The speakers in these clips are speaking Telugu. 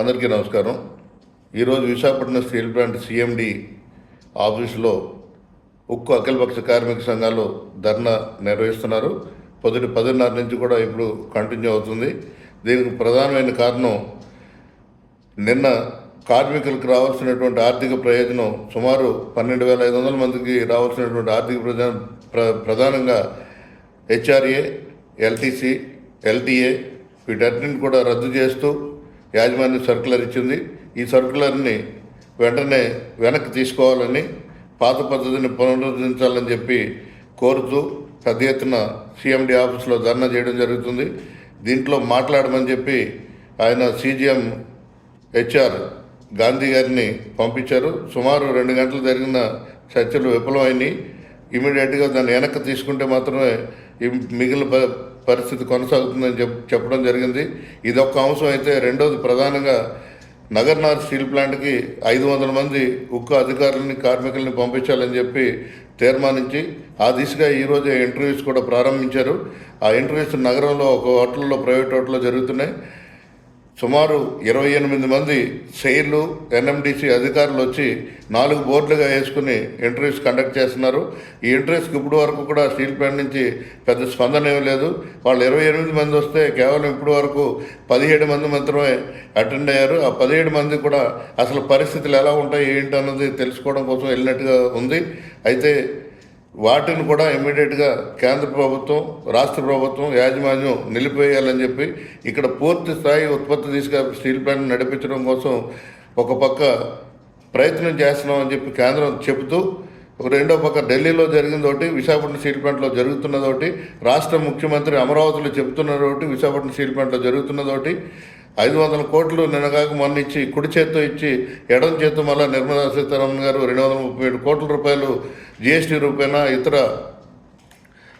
అందరికీ నమస్కారం. ఈరోజు విశాఖపట్నం స్టీల్ ప్లాంట్ సిఎండి ఆఫీసులో ఉక్కు అఖిలపక్ష కార్మిక సంఘాలు ధర్నా నిర్వహిస్తున్నారు. పొద్దుటి పదిన్నర నుంచి కూడా ఇప్పుడు కంటిన్యూ అవుతుంది. దీనికి ప్రధానమైన కారణం నిన్న కార్మికులకు రావాల్సినటువంటి ఆర్థిక ప్రయోజనం సుమారు పన్నెండు వేల ఐదు వందల మందికి రావాల్సినటువంటి ఆర్థిక ప్రయోజనం ప్ర ప్రధానంగా హెచ్ఆర్ఏ ఎల్టీసీ ఎల్టీఏ వీటన్నింటిని కూడా రద్దు చేస్తూ యాజమాన్యం సర్కులర్ ఇచ్చింది. ఈ సర్కులర్ని వెంటనే వెనక్కి తీసుకోవాలని పాత పద్ధతిని పునరుద్ధరించాలని చెప్పి కోరుతూ పెద్ద ఎత్తున సీఎండి ఆఫీస్లో ధర్నా చేయడం జరుగుతుంది. దీంట్లో మాట్లాడమని చెప్పి ఆయన సీజీఎం హెచ్ఆర్ గాంధీ గారిని పంపించారు. సుమారు రెండు గంటలు జరిగిన చర్చలు విఫలమైనవి ఇమీడియట్గా దాన్ని వెనక్కి తీసుకుంటే మాత్రమే ఈ మిగిలిన ప- పరిస్థితి కొనసాగుతుందని చెప్ చెప్పడం జరిగింది. ఇది అంశం అయితే రెండోది ప్రధానంగా నగర్నార్ స్టీల్ ప్లాంట్కి ఐదు వందల మంది ఉక్కు అధికారులని కార్మికుల్ని పంపించాలని చెప్పి తీర్మానించి ఆ దిశగా ఈరోజు ఇంటర్వ్యూస్ కూడా ప్రారంభించారు. ఆ ఇంటర్వ్యూస్ నగరంలో ఒక హోటల్లో ప్రైవేట్ హోటల్లో జరుగుతున్నాయి. సుమారు ఇరవై ఎనిమిది మంది సెయిర్లు ఎన్ఎండిసి అధికారులు వచ్చి నాలుగు బోర్డులుగా వేసుకుని ఇంటర్వ్యూస్ కండక్ట్ చేస్తున్నారు. ఈ ఇంటర్వ్యూస్కి ఇప్పుడు వరకు కూడా స్టీల్ ప్లాంట్ నుంచి పెద్ద స్పందన ఏమీ లేదు. వాళ్ళు ఇరవై ఎనిమిది మంది వస్తే కేవలం ఇప్పుడు వరకు పదిహేడు మంది మాత్రమే అటెండ్ అయ్యారు. ఆ పదిహేడు మంది కూడా అసలు పరిస్థితులు ఎలా ఉంటాయి ఏంటి అన్నది తెలుసుకోవడం కోసం వెళ్ళినట్టుగా ఉంది. అయితే వాటిని కూడా ఇమీడియట్గా కేంద్ర ప్రభుత్వం రాష్ట్ర ప్రభుత్వం యాజమాన్యం నిలిపేయాలని చెప్పి ఇక్కడ పూర్తి స్థాయి ఉత్పత్తి తీసుకు స్టీల్ ప్లాంట్ నడిపించడం కోసం ఒక పక్క ప్రయత్నం చేస్తున్నామని చెప్పి కేంద్రం చెబుతూ రెండో పక్క ఢిల్లీలో జరిగిందోటి విశాఖపట్నం స్టీల్ ప్లాంట్లో జరుగుతున్నదోటి రాష్ట్ర ముఖ్యమంత్రి అమరావతిలో చెబుతున్నదోటి విశాఖపట్నం స్టీల్ ప్లాంట్లో జరుగుతున్నదోటి ఐదు వందల కోట్లు నిన్నగాక మొన్న ఇచ్చి కుడి చేత్తో ఇచ్చి ఎడం చేత్తో మళ్ళీ నిర్మలా సీతారామన్ గారు రెండు వందల ముప్పై ఏడు కోట్ల రూపాయలు జిఎస్టీ రూపేణా ఇతర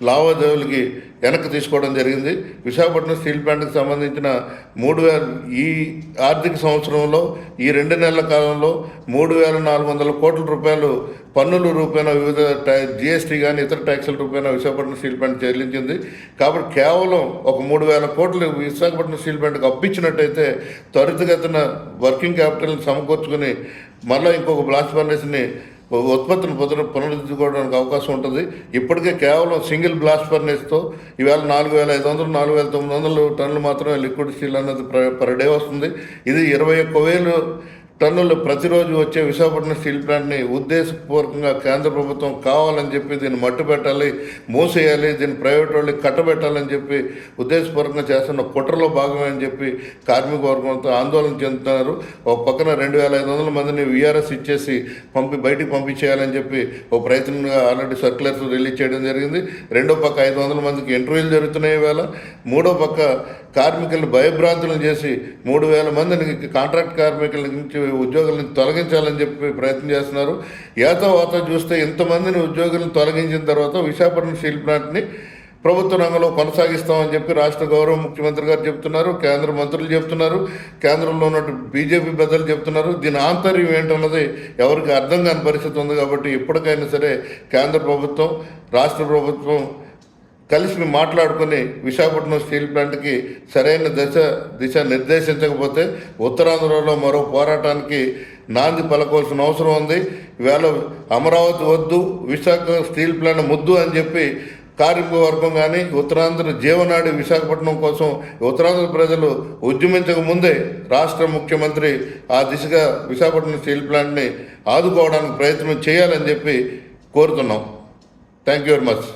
లావాదేవీలకి వెనక్కి తీసుకోవడం జరిగింది. విశాఖపట్నం స్టీల్ ప్లాంట్కి సంబంధించిన మూడు వేల ఈ ఆర్థిక సంవత్సరంలో ఈ రెండు నెలల కాలంలో మూడు వేల నాలుగు వందల కోట్ల రూపాయలు పన్నుల రూపేణ వివిధ ట్యా జిఎస్టీ కానీ ఇతర ట్యాక్సుల రూపేణ విశాఖపట్నం స్టీల్ ప్లాంట్ చెల్లించింది. కాబట్టి కేవలం ఒక మూడు వేల కోట్లు విశాఖపట్నం స్టీల్ ప్లాంట్కి అప్పించినట్టయితే త్వరితగతిన వర్కింగ్ క్యాపిటల్ని సమకూర్చుకుని మళ్ళీ ఇంకొక బ్లాస్ట్ ఫర్నేస్ని ఉత్పత్తిని పునరు పునరుద్ధరించుకోవడానికి అవకాశం ఉంటుంది. ఇప్పటికే కేవలం సింగిల్ బ్లాస్ట్ ఫర్నేస్తో ఈవేళ నాలుగు వేల ఐదు వందలు నాలుగు వేల తొమ్మిది వందలు టన్నులు మాత్రమే లిక్విడ్ స్టీల్ అన్నది పర్ డే వస్తుంది. ఇది ఇరవై ఒక్క వేలు టన్నులు ప్రతిరోజు వచ్చే విశాఖపట్నం స్టీల్ ప్లాంట్ని ఉద్దేశపూర్వకంగా కేంద్ర ప్రభుత్వం కావాలని చెప్పి దీన్ని మట్టు పెట్టాలి మూసేయాలి దీన్ని ప్రైవేట్ వాళ్ళకి కట్టబెట్టాలని చెప్పి ఉద్దేశపూర్వకంగా చేస్తున్న కుట్రలో భాగమే అని చెప్పి కార్మిక వర్గంతో ఆందోళన చెందుతున్నారు. ఒక పక్కన రెండు వేల ఐదు వందల మందిని విఆర్ఎస్ ఇచ్చేసి పంపి బయటికి పంపించేయాలని చెప్పి ఒక ప్రయత్నంగా ఆల్రెడీ సర్క్యులర్స్ రిలీజ్ చేయడం జరిగింది. రెండో పక్క ఐదు వందల మందికి ఇంటర్వ్యూలు జరుగుతున్నాయి వేళ మూడో పక్క కార్మికులను భయభ్రాంతులను చేసి మూడు వేల మందిని కాంట్రాక్ట్ కార్మికుల నుంచి ఉద్యోగులను తొలగించాలని చెప్పి ప్రయత్నం చేస్తున్నారు. యాతవాత చూస్తే ఇంతమందిని ఉద్యోగులను తొలగించిన తర్వాత విశాఖపట్నం స్టీల్ ప్లాంట్ని ప్రభుత్వ రంగంలో కొనసాగిస్తామని చెప్పి రాష్ట్ర గౌరవ ముఖ్యమంత్రి గారు చెప్తున్నారు. కేంద్ర మంత్రులు చెప్తున్నారు. కేంద్రంలో ఉన్నట్టు బీజేపీ పెద్దలు చెప్తున్నారు. దీని ఆంతర్యం ఏంటన్నది ఎవరికి అర్థం కాని పరిస్థితి ఉంది కాబట్టి ఇప్పటికైనా సరే కేంద్ర ప్రభుత్వం రాష్ట్ర ప్రభుత్వం కలిసి మాట్లాడుకుని విశాఖపట్నం స్టీల్ ప్లాంట్కి సరైన దశ దిశ నిర్దేశించకపోతే ఉత్తరాంధ్రలో మరో పోరాటానికి నాంది పలకవలసిన అవసరం ఉంది. ఇవాళ అమరావతి వద్దు విశాఖ స్టీల్ ప్లాంట్ ముద్దు అని చెప్పి కార్మికవర్గం కానీ ఉత్తరాంధ్ర జీవనాడి విశాఖపట్నం కోసం ఉత్తరాంధ్ర ప్రజలు ఉద్యమించక ముందే రాష్ట్ర ముఖ్యమంత్రి ఆ దిశగా విశాఖపట్నం స్టీల్ ప్లాంట్ని ఆదుకోవడానికి ప్రయత్నం చేయాలని చెప్పి కోరుతున్నాం. Thank you very much.